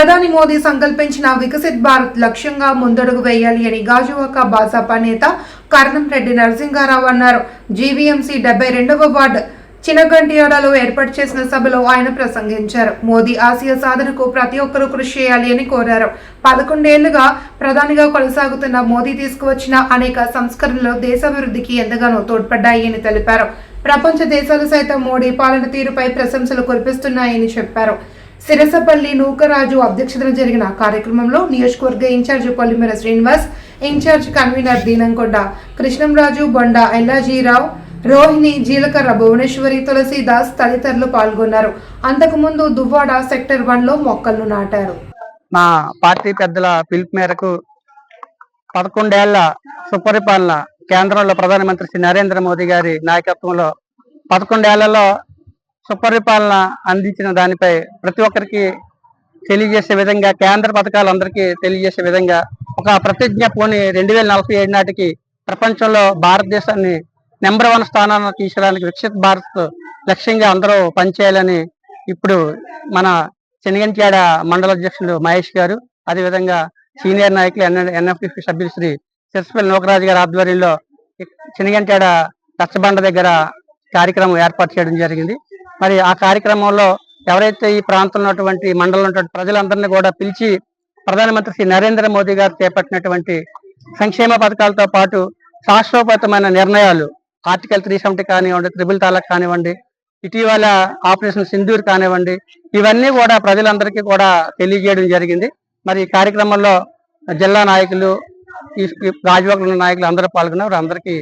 ప్రధాని మోదీ సంకల్పించిన వికసిత్ భారత్ లక్ష్యంగా ముందడుగు వేయాలి అని గాజువాక భాజపా నేత కర్ణం రెడ్డి నరసింహారావు అన్నారు. జీవీఎంసీ డెబ్బై రెండవ వార్డు చినగంటియాడలో ఏర్పాటు చేసిన సభలో ఆయన ప్రసంగించారు. మోదీ ఆసియా సాధనకు ప్రతి ఒక్కరూ కృషి చేయాలి అని కోరారు. పదకొండేళ్ళుగా ప్రధానిగా కొనసాగుతున్న మోదీ తీసుకువచ్చిన అనేక సంస్కరణలు దేశాభివృద్ధికి ఎంతగానో తోడ్పడ్డాయి అని తెలిపారు. ప్రపంచ దేశాలు సైతం మోడీ పాలన తీరుపై ప్రశంసలు కురిపిస్తున్నాయని చెప్పారు. సిరసపల్లి నూకరాజు అధ్యక్షతన జరిగిన కార్యక్రమంలో నియోజకవర్గ incharge Polimera Srinivas incharge convener Deenamkonda Krishnamraju Bonda Yellajirao Rohini Jeelakarra Bhuvaneswari Tulasidas తదితరులు పాల్గొన్నారు. అంతకుముందు దువ్వాడ సెక్టర్ వన్లో మొక్కలను నాటారు. మా పార్టీ పెద్దల పిలుపు మేరకు పదకొండేళ్ళ సుపరిపాలన కేంద్రంలో ప్రధానమంత్రి శ్రీ నరేంద్ర మోదీ గారి నాయకత్వంలో పదకొండేళ్ళలో సుపరిపాలన అందించిన దానిపై ప్రతి ఒక్కరికి తెలియజేసే విధంగా కేంద్ర పథకాలు అందరికీ తెలియజేసే విధంగా ఒక ప్రతిజ్ఞ పోని రెండు వేల నలభై ఏడు నాటికి ప్రపంచంలో భారతదేశాన్ని నెంబర్ వన్ స్థానాన్ని తీసుకురావడానికి వికసిత భారత్ లక్ష్యంగా అందరూ పనిచేయాలని ఇప్పుడు మన చెనిగంట్యాడ మండల అధ్యక్షుడు మహేష్ గారు అదేవిధంగా సీనియర్ నాయకులు ఎన్ ఎన్ఎఫ్టి సభ్యులు శ్రీ సిరసపల్లి నోకరాజు గారి ఆధ్వర్యంలో చెనిగంట్యాడ రచ్చబండ దగ్గర కార్యక్రమం ఏర్పాటు చేయడం జరిగింది. మరి ఆ కార్యక్రమంలో ఎవరైతే ఈ ప్రాంతంలో ఉన్నటువంటి మండలం ఉన్నటువంటి ప్రజలందరినీ కూడా పిలిచి ప్రధానమంత్రి శ్రీ నరేంద్ర మోదీ గారు చేపట్టినటువంటి సంక్షేమ పథకాలతో పాటు శాశ్వతమైన నిర్ణయాలు ఆర్టికల్ త్రీ సెవెంటీ కానివ్వండి త్రిబుల్ తాలక్ కానివ్వండి ఇటీవల ఆపరేషన్ సింధూర్ కానివ్వండి ఇవన్నీ కూడా ప్రజలందరికీ కూడా తెలియజేయడం జరిగింది. మరి ఈ కార్యక్రమంలో జిల్లా నాయకులు ఈ ఈ రాజవర్గ నాయకులు అందరూ పాల్గొన్నారు. అందరికీ